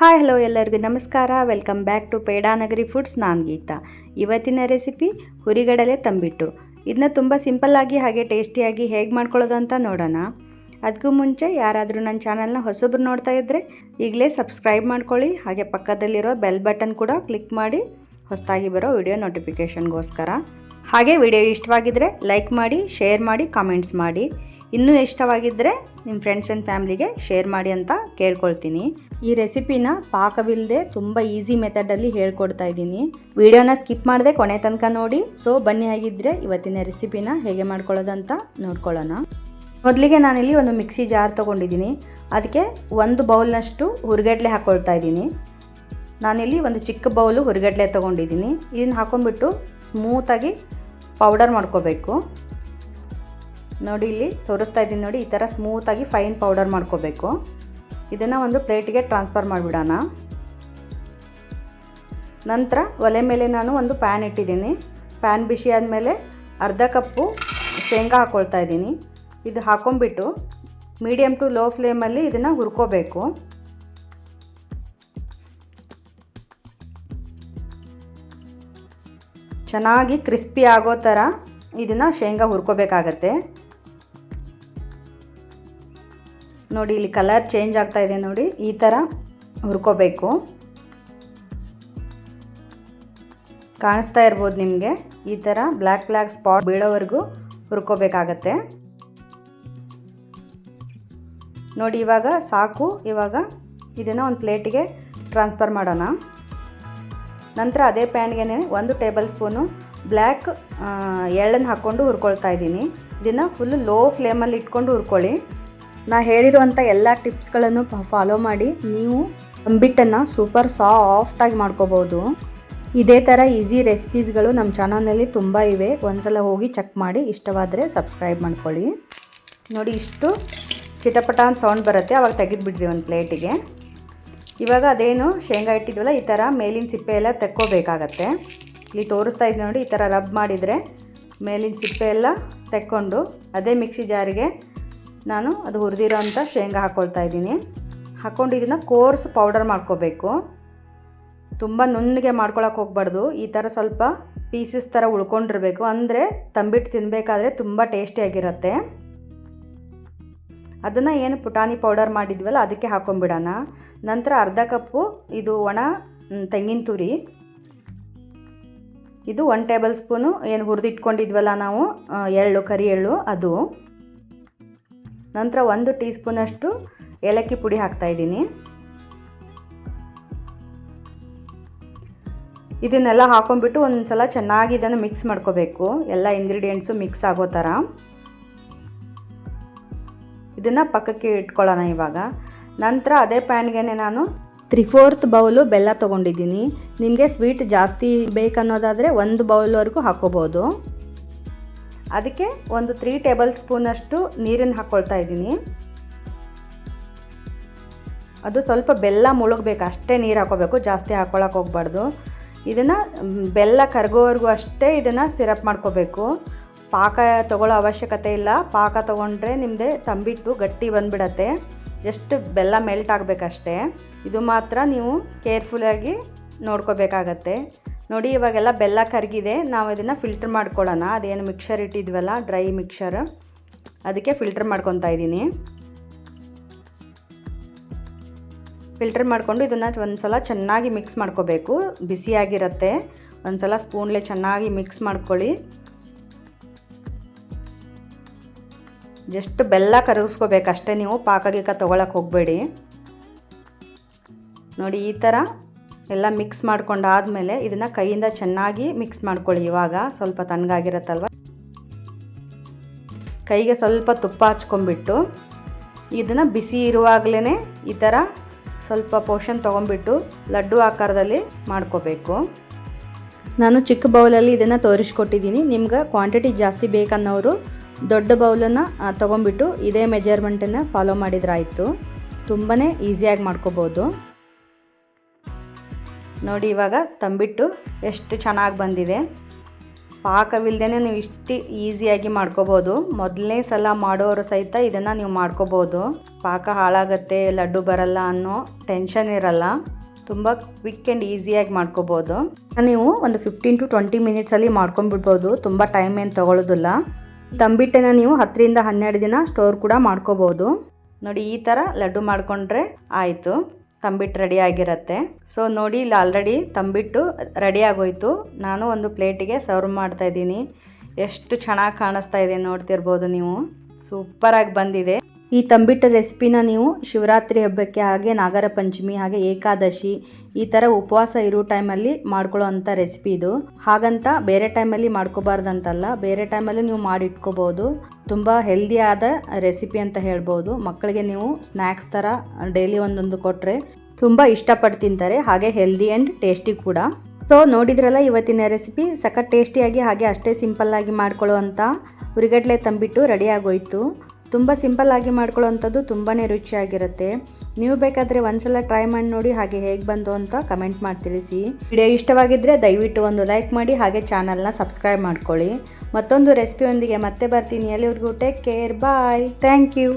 Hi, hello ಎಲ್ಲರಿಗೂ ನಮಸ್ಕಾರ. Welcome back to Pedanagari foods. ನಾನು ಗೀತಾ. ಇವತ್ತಿನ ರೆಸಿಪಿ ಹುರಿಗಡಲೆ ತಂಬಿಟ್ಟು. ಇದನ್ನ ತುಂಬ ಸಿಂಪಲ್ಲಾಗಿ ಹಾಗೆ ಟೇಸ್ಟಿಯಾಗಿ ಹೇಗೆ ಮಾಡ್ಕೊಳ್ಳೋದು ಅಂತ ನೋಡೋಣ. ಅದಕ್ಕೂ ಮುಂಚೆ ಯಾರಾದರೂ ನನ್ನ ಚಾನಲ್ನ ಹೊಸಬ್ರು ನೋಡ್ತಾ ಇದ್ದರೆ ಈಗಲೇ ಸಬ್ಸ್ಕ್ರೈಬ್ ಮಾಡ್ಕೊಳ್ಳಿ. ಹಾಗೆ ಪಕ್ಕದಲ್ಲಿರೋ ಬೆಲ್ ಬಟನ್ ಕೂಡ ಕ್ಲಿಕ್ ಮಾಡಿ ಹೊಸದಾಗಿ ಬರೋ ವಿಡಿಯೋ ನೋಟಿಫಿಕೇಷನ್ಗೋಸ್ಕರ. ಹಾಗೆ ವಿಡಿಯೋ ಇಷ್ಟವಾಗಿದ್ದರೆ ಲೈಕ್ ಮಾಡಿ, ಶೇರ್ ಮಾಡಿ, ಕಾಮೆಂಟ್ಸ್ ಮಾಡಿ. ಇನ್ನೂ ಇಷ್ಟವಾಗಿದ್ದರೆ ನಿಮ್ಮ ಫ್ರೆಂಡ್ಸ್ ಆ್ಯಂಡ್ ಫ್ಯಾಮ್ಲಿಗೆ ಶೇರ್ ಮಾಡಿ ಅಂತ ಕೇಳ್ಕೊಳ್ತೀನಿ. ಈ ರೆಸಿಪಿನ ಪಾಕವಿಲ್ಲದೆ ತುಂಬ ಈಸಿ ಮೆಥಡಲ್ಲಿ ಹೇಳ್ಕೊಡ್ತಾ ಇದ್ದೀನಿ. ವಿಡಿಯೋನ ಸ್ಕಿಪ್ ಮಾಡದೆ ಕೊನೆ ತನಕ ನೋಡಿ. ಸೊ ಬನ್ನಿ ಆಗಿದ್ದರೆ ಇವತ್ತಿನ ರೆಸಿಪಿನ ಹೇಗೆ ಮಾಡ್ಕೊಳ್ಳೋದಂತ ನೋಡ್ಕೊಳ್ಳೋಣ. ಮೊದಲಿಗೆ ನಾನಿಲ್ಲಿ ಒಂದು ಮಿಕ್ಸಿ ಜಾರ್ ತೊಗೊಂಡಿದ್ದೀನಿ. ಅದಕ್ಕೆ ಒಂದು ಬೌಲ್ನಷ್ಟು ಹುರಿಗಡ್ಲೆ ಹಾಕ್ಕೊಳ್ತಾ ಇದ್ದೀನಿ. ನಾನಿಲ್ಲಿ ಒಂದು ಚಿಕ್ಕ ಬೌಲು ಹುರಿಗಡ್ಲೆ ತೊಗೊಂಡಿದ್ದೀನಿ. ಇದನ್ನು ಹಾಕೊಂಡ್ಬಿಟ್ಟು ಸ್ಮೂತಾಗಿ ಪೌಡರ್ ಮಾಡ್ಕೋಬೇಕು. ನೋಡಿ ಇಲ್ಲಿ ತೋರಿಸ್ತಾ ಇದ್ದೀನಿ ನೋಡಿ, ಈ ಥರ ಸ್ಮೂತಾಗಿ ಫೈನ್ ಪೌಡರ್ ಮಾಡ್ಕೋಬೇಕು. ಇದನ್ನು ಒಂದು ಪ್ಲೇಟಿಗೆ ಟ್ರಾನ್ಸ್ಫರ್ ಮಾಡಿಬಿಡೋಣ. ನಂತರ ಒಲೆ ಮೇಲೆ ನಾನು ಒಂದು ಪ್ಯಾನ್ ಇಟ್ಟಿದ್ದೀನಿ. ಪ್ಯಾನ್ ಬಿಸಿ ಆದಮೇಲೆ ಅರ್ಧ ಕಪ್ಪು ಶೇಂಗಾ ಹಾಕ್ಕೊಳ್ತಾ ಇದ್ದೀನಿ. ಇದು ಹಾಕೊಂಡ್ಬಿಟ್ಟು ಮೀಡಿಯಮ್ ಟು ಲೋ ಫ್ಲೇಮಲ್ಲಿ ಇದನ್ನು ಹುರ್ಕೋಬೇಕು. ಚೆನ್ನಾಗಿ ಕ್ರಿಸ್ಪಿ ಆಗೋ ಥರ ಇದನ್ನು ಶೇಂಗಾ ಹುರ್ಕೋಬೇಕಾಗತ್ತೆ. ನೋಡಿ, ಇಲ್ಲಿ ಕಲರ್ ಚೇಂಜ್ ಆಗ್ತಾ ಇದೆ ನೋಡಿ. ಈ ಥರ ಹುರ್ಕೋಬೇಕು. ಕಾಣಿಸ್ತಾ ಇರ್ಬೋದು ನಿಮಗೆ. ಈ ಥರ ಬ್ಲ್ಯಾಕ್ ಬ್ಲ್ಯಾಕ್ ಸ್ಪಾಟ್ ಬೀಳೋವರೆಗೂ ಹುರ್ಕೋಬೇಕಾಗತ್ತೆ. ನೋಡಿ, ಇವಾಗ ಸಾಕು. ಇವಾಗ ಇದನ್ನು ಒಂದು ಪ್ಲೇಟಿಗೆ ಟ್ರಾನ್ಸ್ಫರ್ ಮಾಡೋಣ. ನಂತರ ಅದೇ ಪ್ಯಾನ್ಗೆ ಒಂದು ಟೇಬಲ್ ಸ್ಪೂನು ಬ್ಲ್ಯಾಕ್ ಎಳ್ಳನ್ನು ಹಾಕ್ಕೊಂಡು ಹುರ್ಕೊಳ್ತಾ ಇದ್ದೀನಿ. ಇದನ್ನು ಫುಲ್ ಲೋ ಫ್ಲೇಮಲ್ಲಿ ಇಟ್ಕೊಂಡು ಹುರ್ಕೊಳ್ಳಿ. ನಾ ಹೇಳಿರುವಂಥ ಎಲ್ಲ ಟಿಪ್ಸ್ಗಳನ್ನು ಫಾಲೋ ಮಾಡಿ. ನೀವು ಅಂಬಿಟ್ಟನ್ನು ಸೂಪರ್ ಸಾಫ್ಟಾಗಿ ಮಾಡ್ಕೋಬೋದು. ಇದೇ ಥರ ಈಸಿ ರೆಸಿಪೀಸ್ಗಳು ನಮ್ಮ ಚಾನಲ್ನಲ್ಲಿ ತುಂಬ ಇವೆ. ಒಂದ್ಸಲ ಹೋಗಿ ಚೆಕ್ ಮಾಡಿ. ಇಷ್ಟವಾದರೆ ಸಬ್ಸ್ಕ್ರೈಬ್ ಮಾಡ್ಕೊಳ್ಳಿ. ನೋಡಿ ಇಷ್ಟು ಚಿಟಪಟ ಅಂತ ಸೌಂಡ್ ಬರುತ್ತೆ. ಅವಾಗ ತೆಗೆದುಬಿಡ್ರಿ ಒಂದು ಪ್ಲೇಟಿಗೆ ಇವಾಗ ಅದೇನು ಶೇಂಗಾ ಇಟ್ಟಿದ್ವಲ್ಲ, ಈ ಥರ ಮೇಲಿನ ಸಿಪ್ಪೆ ಎಲ್ಲ ತೆಕ್ಕೋಬೇಕಾಗತ್ತೆ. ಇಲ್ಲಿ ತೋರಿಸ್ತಾ ಇದ್ದೆ ನೋಡಿ, ಈ ಥರ ರಬ್ ಮಾಡಿದರೆ ಮೇಲಿನ ಸಿಪ್ಪೆ ಎಲ್ಲ ತೆಕ್ಕೊಂಡು, ಅದೇ ಮಿಕ್ಸಿ ಜಾರಿಗೆ ನಾನು ಅದು ಹುರಿದಿರೋ ಅಂಥ ಶೇಂಗಾ ಹಾಕ್ಕೊಳ್ತಾ ಇದ್ದೀನಿ. ಹಾಕ್ಕೊಂಡು ಇದನ್ನು ಕೋರ್ಸ್ ಪೌಡರ್ ಮಾಡ್ಕೋಬೇಕು. ತುಂಬ ನುಣ್ಣಗೆ ಮಾಡ್ಕೊಳಕ್ಕೆ ಹೋಗ್ಬಾರ್ದು. ಈ ಥರ ಸ್ವಲ್ಪ ಪೀಸಸ್ ಥರ ಉಳ್ಕೊಂಡಿರಬೇಕು. ಅಂದರೆ ತಂಬಿಟ್ಟು ತಿನ್ನಬೇಕಾದ್ರೆ ತುಂಬ ಟೇಸ್ಟಿಯಾಗಿರುತ್ತೆ ಅದನ್ನು ಏನು ಪುಟಾಣಿ ಪೌಡರ್ ಮಾಡಿದ್ವಲ್ಲ, ಅದಕ್ಕೆ ಹಾಕೊಂಡ್ಬಿಡೋಣ. ನಂತರ ಅರ್ಧ ಕಪ್ಪು ಇದು ಒಣ ತೆಂಗಿನ ತುರಿ. ಇದು ಒನ್ ಟೇಬಲ್ ಸ್ಪೂನು ಏನು ಹುರಿದಿಟ್ಕೊಂಡಿದ್ವಲ್ಲ ನಾವು ಎಳ್ಳು ಕರಿ ಎಳ್ಳು ಅದು. ನಂತರ ಒಂದು ಟೀ ಸ್ಪೂನಷ್ಟು ಏಲಕ್ಕಿ ಪುಡಿ ಹಾಕ್ತಾಯಿದ್ದೀನಿ ಇದನ್ನೆಲ್ಲ ಹಾಕೊಂಡ್ಬಿಟ್ಟು ಒಂದು ಸಲ ಚೆನ್ನಾಗಿ ಇದನ್ನು ಮಿಕ್ಸ್ ಮಾಡ್ಕೋಬೇಕು. ಎಲ್ಲ ಇಂಗ್ರೀಡಿಯೆಂಟ್ಸು ಮಿಕ್ಸ್ ಆಗೋ ಥರ. ಇದನ್ನು ಪಕ್ಕಕ್ಕೆ ಇಟ್ಕೊಳ್ಳೋಣ ಇವಾಗ. ನಂತರ ಅದೇ ಪ್ಯಾನ್ಗೆ ನಾನು ತ್ರೀ ಫೋರ್ತ್ ಬೌಲು ಬೆಲ್ಲ ತೊಗೊಂಡಿದ್ದೀನಿ. ನಿಮಗೆ ಸ್ವೀಟ್ ಜಾಸ್ತಿ ಬೇಕನ್ನೋದಾದರೆ ಒಂದು ಬೌಲ್ವರೆಗೂ ಹಾಕೋಬೋದು ಅದಕ್ಕೆ ಒಂದು ತ್ರೀ ಟೇಬಲ್ ಸ್ಪೂನಷ್ಟು ನೀರನ್ನು ಹಾಕ್ಕೊಳ್ತಾ ಇದ್ದೀನಿ. ಅದು ಸ್ವಲ್ಪ ಬೆಲ್ಲ ಮುಳುಗಬೇಕು, ಅಷ್ಟೇ ನೀರು ಹಾಕೋಬೇಕು, ಜಾಸ್ತಿ ಹಾಕ್ಕೊಳಕ್ಕೆ ಹೋಗ್ಬಾರ್ದು. ಇದನ್ನು ಬೆಲ್ಲ ಕರಗೋವರೆಗೂ ಅಷ್ಟೇ ಇದನ್ನು ಸಿರಪ್ ಮಾಡ್ಕೋಬೇಕು. ಪಾಕ ತೊಗೊಳ್ಳೋ ಅವಶ್ಯಕತೆ ಇಲ್ಲ. ಪಾಕ ತೊಗೊಂಡ್ರೆ ನಿಮ್ಮದೆ ತಂಬಿಟ್ಟು ಗಟ್ಟಿ ಬಂದುಬಿಡತ್ತೆ. ಜಸ್ಟ್ ಬೆಲ್ಲ ಮೆಲ್ಟ್ ಆಗಬೇಕಷ್ಟೇ. ಇದು ಮಾತ್ರ ನೀವು ಕೇರ್ಫುಲ್ಲಾಗಿ ನೋಡ್ಕೋಬೇಕಾಗತ್ತೆ. ನೋಡಿ, ಇವಾಗೆಲ್ಲ ಬೆಲ್ಲ ಕರಗಿದೆ. ನಾವು ಇದನ್ನು ಫಿಲ್ಟ್ರ್ ಮಾಡ್ಕೊಳ್ಳೋಣ. ಅದೇನು ಮಿಕ್ಸರ್ ಇಟ್ಟಿದ್ವಲ್ಲ ಡ್ರೈ ಮಿಕ್ಸರ್ ಅದಕ್ಕೆ ಫಿಲ್ಟ್ರ್ ಮಾಡ್ಕೊತಾ ಇದ್ದೀನಿ. ಫಿಲ್ಟರ್ ಮಾಡಿಕೊಂಡು ಇದನ್ನು ಒಂದು ಸಲ ಚೆನ್ನಾಗಿ ಮಿಕ್ಸ್ ಮಾಡ್ಕೋಬೇಕು. ಬಿಸಿಯಾಗಿರುತ್ತೆ ಒಂದು ಸಲ ಸ್ಪೂನ್ಲೆ ಚೆನ್ನಾಗಿ ಮಿಕ್ಸ್ ಮಾಡ್ಕೊಳ್ಳಿ. ಜಸ್ಟ್ ಬೆಲ್ಲ ಕರಗಿಸ್ಕೋಬೇಕಷ್ಟೇ ನೀವು ಪಾಕ ಗೀಕ ತೊಗೊಳಕ್ಕೆ ಹೋಗಬೇಡಿ. ನೋಡಿ, ಈ ಥರ ಎಲ್ಲ ಮಿಕ್ಸ್ ಮಾಡ್ಕೊಂಡಾದಮೇಲೆ ಇದನ್ನು ಕೈಯಿಂದ ಚೆನ್ನಾಗಿ ಮಿಕ್ಸ್ ಮಾಡ್ಕೊಳ್ಳಿ. ಇವಾಗ ಸ್ವಲ್ಪ ತಣ್ಣಗಾಗಿರತ್ತಲ್ವ? ಕೈಗೆ ಸ್ವಲ್ಪ ತುಪ್ಪ ಹಚ್ಕೊಂಡ್ಬಿಟ್ಟು ಇದನ್ನು ಬಿಸಿ ಇರುವಾಗಲೇ ಈ ಥರ ಸ್ವಲ್ಪ ಪೋರ್ಷನ್ ತೊಗೊಂಡ್ಬಿಟ್ಟು ಲಡ್ಡು ಆಕಾರದಲ್ಲಿ ಮಾಡ್ಕೋಬೇಕು. ನಾನು ಚಿಕ್ಕ ಬೌಲಲ್ಲಿ ಇದನ್ನು ತೋರಿಸ್ಕೊಟ್ಟಿದ್ದೀನಿ. ನಿಮ್ಗೆ ಕ್ವಾಂಟಿಟಿ ಜಾಸ್ತಿ ಬೇಕನ್ನೋರು ದೊಡ್ಡ ಬೌಲನ್ನು ತೊಗೊಂಡ್ಬಿಟ್ಟು ಇದೇ ಮೆಜರ್ಮೆಂಟನ್ನು ಫಾಲೋ ಮಾಡಿದ್ರಾಯಿತು ತುಂಬಾ ಈಸಿಯಾಗಿ ಮಾಡ್ಕೋಬೋದು. ನೋಡಿ ಇವಾಗ ತಂಬಿಟ್ಟು ಎಷ್ಟು ಚೆನ್ನಾಗಿ ಬಂದಿದೆ. ಪಾಕವಿಲ್ಲದೇ ನೀವು ಇಷ್ಟು ಈಸಿಯಾಗಿ ಮಾಡ್ಕೋಬೋದು. ಮೊದಲನೇ ಸಲ ಮಾಡೋರು ಸಹಿತ ಇದನ್ನು ನೀವು ಮಾಡ್ಕೋಬೋದು. ಪಾಕ ಹಾಳಾಗತ್ತೆ, ಲಡ್ಡು ಬರಲ್ಲ ಅನ್ನೋ ಟೆನ್ಷನ್ ಇರಲ್ಲ. ತುಂಬ ಕ್ವಿಕ್ ಆ್ಯಂಡ್ ಈಸಿಯಾಗಿ ಮಾಡ್ಕೋಬೋದು. ನೀವು ಒಂದು ಫಿಫ್ಟೀನ್ ಟು ಟ್ವೆಂಟಿ ಮಿನಿಟ್ಸಲ್ಲಿ ಮಾಡ್ಕೊಂಡ್ಬಿಡ್ಬೋದು. ತುಂಬ ಟೈಮ್ ಏನು ತೊಗೊಳ್ಳೋದಿಲ್ಲ ತಂಬಿಟ್ಟನ್ನು ನೀವು ಹತ್ತರಿಂದ ಹನ್ನೆರಡು ದಿನ ಸ್ಟೋರ್ ಕೂಡ ಮಾಡ್ಕೋಬೋದು. ನೋಡಿ ಈ ಥರ ಲಡ್ಡು ಮಾಡಿಕೊಂಡ್ರೆ ಆಯಿತು. ತಂಬಿಟ್ಟು ರೆಡಿ ಆಗಿರತ್ತೆ. ಸೊ ನೋಡಿ, ಇಲ್ಲಿ ಆಲ್ರೆಡಿ ತಂಬಿಟ್ಟು ರೆಡಿ ಆಗೋಯ್ತು. ನಾನು ಒಂದು ಪ್ಲೇಟಿಗೆ ಸರ್ವ್ ಮಾಡ್ತಾ ಇದ್ದೀನಿ. ಎಷ್ಟು ಚೆನ್ನಾಗಿ ಕಾಣಿಸ್ತಾ ಇದೆ ನೋಡ್ತಿರ್ಬೋದು ನೀವು. ಸೂಪರಾಗಿ ಬಂದಿದೆ. ಈ ತಂಬಿಟ್ಟು ರೆಸಿಪಿನ ನೀವು ಶಿವರಾತ್ರಿ ಹಬ್ಬಕ್ಕೆ ಹಾಗೆ ನಾಗರ ಪಂಚಮಿ ಹಾಗೆ ಏಕಾದಶಿ ಈ ಥರ ಉಪವಾಸ ಇರೋ ಟೈಮಲ್ಲಿ ಮಾಡ್ಕೊಳ್ಳೋ ಅಂಥ ರೆಸಿಪಿ ಇದು. ಹಾಗಂತ ಬೇರೆ ಟೈಮಲ್ಲಿ ಮಾಡ್ಕೋಬಾರ್ದಂತಲ್ಲ, ಬೇರೆ ಟೈಮಲ್ಲಿ ನೀವು ಮಾಡಿ ಇಟ್ಕೋಬೋದು. ತುಂಬ ಹೆಲ್ದಿ ಆದ ರೆಸಿಪಿ ಅಂತ ಹೇಳ್ಬೋದು. ಮಕ್ಕಳಿಗೆ ನೀವು ಸ್ನ್ಯಾಕ್ಸ್ ಥರ ಡೈಲಿ ಒಂದೊಂದು ಕೊಟ್ಟರೆ ತುಂಬ ಇಷ್ಟಪಟ್ಟು ತಿಂತಾರೆ. ಹಾಗೆ ಹೆಲ್ದಿ ಆ್ಯಂಡ್ ಟೇಸ್ಟಿ ಕೂಡ. ಸೊ ನೋಡಿದ್ರಲ್ಲ ಇವತ್ತಿನ ರೆಸಿಪಿ ಸಖತ್ ಟೇಸ್ಟಿಯಾಗಿ ಹಾಗೆ ಅಷ್ಟೇ ಸಿಂಪಲ್ಲಾಗಿ ಮಾಡ್ಕೊಳ್ಳುವಂಥ ಉರಿಗಡ್ಲೆ ತಂಬಿಟ್ಟು ರೆಡಿ ಆಗೋಯ್ತು. ತುಂಬ ಸಿಂಪಲ್ಲಾಗಿ ಮಾಡ್ಕೊಳ್ಳೋವಂಥದ್ದು ತುಂಬಾ ರುಚಿಯಾಗಿರುತ್ತೆ. ನೀವು ಬೇಕಾದರೆ ಒಂದ್ಸಲ ಟ್ರೈ ಮಾಡಿ ನೋಡಿ ಹಾಗೆ ಹೇಗೆ ಬಂತು ಅಂತ ಕಮೆಂಟ್ ಮಾಡಿ ತಿಳಿಸಿ. ವಿಡಿಯೋ ಇಷ್ಟವಾಗಿದ್ದರೆ ದಯವಿಟ್ಟು ಒಂದು ಲೈಕ್ ಮಾಡಿ ಹಾಗೆ ಚಾನಲ್ನ ಸಬ್ಸ್ಕ್ರೈಬ್ ಮಾಡ್ಕೊಳ್ಳಿ. ಮತ್ತೊಂದು ರೆಸಿಪಿಯೊಂದಿಗೆ ಮತ್ತೆ ಬರ್ತೀನಿ. ಎಲ್ಲಿವ್ರಿಗೂ take care. Bye. Thank you.